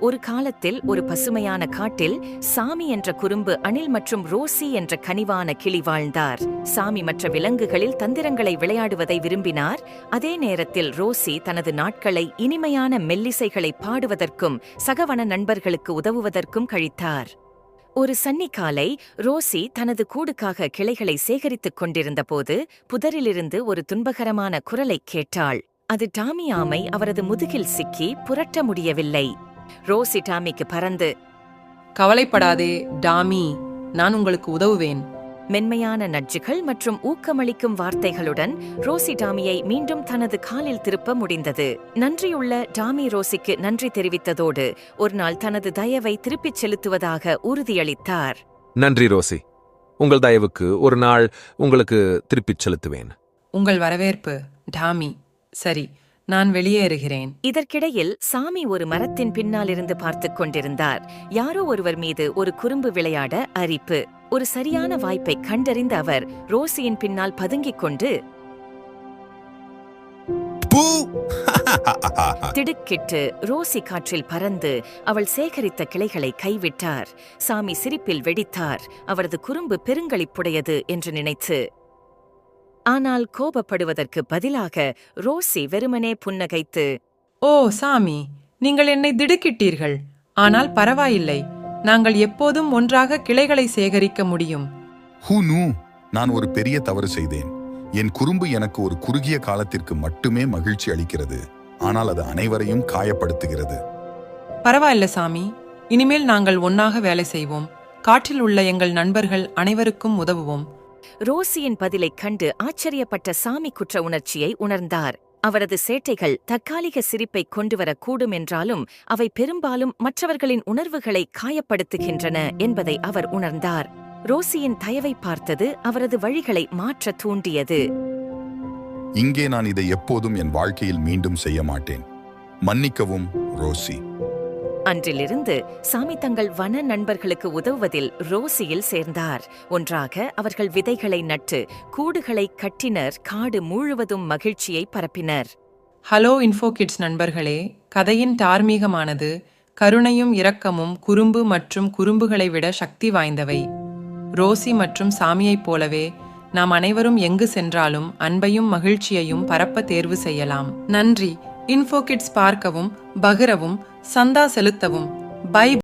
ஒரு காலத்தில் ஒரு பசுமையான காட்டில் சாமி என்ற குறும்பு அணில் மற்றும் ரோசி என்ற கனிவான கிளி வாழ்ந்தார். சாமி மற்ற விலங்குகளில் தந்திரங்களை விளையாடுவதை விரும்பினார். அதே நேரத்தில் ரோசி தனது நாட்களை இனிமையான மெல்லிசைகளை பாடுவதற்கும் சகவன நண்பர்களுக்கு உதவுவதற்கும் கழித்தார். ஒரு சன்னிக்காலை ரோசி தனது கூடுக்காக கிளைகளை சேகரித்துக் கொண்டிருந்தபோது புதரிலிருந்து ஒரு துன்பகரமான குரலைக் கேட்டாள். அது டாமி ஆமை அவரது முதுகில் சிக்கி புரட்ட முடியவில்லை. ரோசி டாமிக்கு பறந்து கவலைப்படாதே டாமி நான் உங்களுக்கு உதவுவேன். மென்மையான நட்ஜுகள் மற்றும் ஊக்கமளிக்கும் வார்த்தைகளுடன் ரோசி டாமியை மீண்டும் தனது காலில் திருப்ப முடிந்தது. நன்றியுள்ள டாமி ரோசிக்கு நன்றி தெரிவித்ததோடு ஒருநாள் தனது தயவை திருப்பிச் செலுத்துவதாக உறுதியளித்தார். நன்றி ரோசி. உங்கள் தயவுக்கு ஒரு நாள் உங்களுக்கு திருப்பிச் செலுத்துவேன். உங்கள் வரவேற்பு டாமி. சரி நான் வெளியேறுகிறேன். இதற்கிடையில் சாமி ஒரு மரத்தின் பின்னாலிருந்து பார்த்துக் கொண்டிருந்தார். யாரோ ஒருவர் மீது ஒரு குறும்பு விளையாட அரிப்பு. ஒரு சரியான வாய்ப்பை கண்டறிந்த அவர் ரோசியின் பின்னால் பதுங்கிக் கொண்டு பூ! திடுக்கிட்டு ரோசி காற்றில் பறந்து அவள் சேகரித்த கிளைகளை கைவிட்டார். சாமி சிரிப்பில் வெடித்தார். அவரது குறும்பு பெருங்களிப்புடையது என்று நினைத்து ஆனால் கோபப்படுவதற்கு பதிலாக ரோசி வெறுமனே புன்னகைத்து ஓ சாமி நீங்கள் என்னை திடுக்கிட்டீர்கள். ஆனால் பரவாயில்லை. நாங்கள் எப்போதும் ஒன்றாக கிளைகளை சேகரிக்க முடியும். ஹூனு நான் ஒரு பெரிய தவறு செய்தேன். என் குறும்பு எனக்கு ஒரு குறுகிய காலத்திற்கு மட்டுமே மகிழ்ச்சி அளிக்கிறது. ஆனால் அது அனைவரையும் காயப்படுத்துகிறது. பரவாயில்ல சாமி. இனிமேல் நாங்கள் ஒன்னாக வேலை செய்வோம். காற்றில் உள்ள எங்கள் நண்பர்கள் அனைவருக்கும் உதவுவோம். ரோசியின் பதிலைக் கண்டு ஆச்சரியப்பட்ட சாமி குற்ற உணர்ச்சியை உணர்ந்தார். அவரது சேட்டைகள் தற்காலிக சிரிப்பை கொண்டுவரக்கூடும் என்றாலும் அவை பெரும்பாலும் மற்றவர்களின் உணர்வுகளை காயப்படுத்துகின்றன என்பதை அவர் உணர்ந்தார். ரோசியின் தயவை பார்த்தது அவரது வழிகளை மாற்ற தூண்டியது. இங்கே நான் இதை எப்போதும் என் வாழ்க்கையில் மீண்டும் செய்ய மாட்டேன். மன்னிக்கவும் ரோசி. அன்றிலிருந்து சாமி தங்கள் வன நண்பர்களுக்கு உதவுவதில் ரோசியில் சேர்ந்தார். ஒன்றாக அவர்கள் விதைகளை நட்டு கூடுகளை கட்டினர் காடு முழுவதும் மகிழ்ச்சியை பரப்பினர். ஹலோ இன்ஃபோ கிட்ஸ் நண்பர்களே கதையின் தார்மீகமானது கருணையும் இரக்கமும் குறும்பு மற்றும் குறும்புகளை விட சக்தி வாய்ந்தவை. ரோசி மற்றும் சாமியைப் போலவே நாம் அனைவரும் எங்கு சென்றாலும் அன்பையும் மகிழ்ச்சியையும் பரப்ப தேர்வு செய்யலாம். நன்றி. இன்ஃபோகிட்ஸ் பார்க்கவும் பகிரவும் சந்தா செலுத்தவும். பை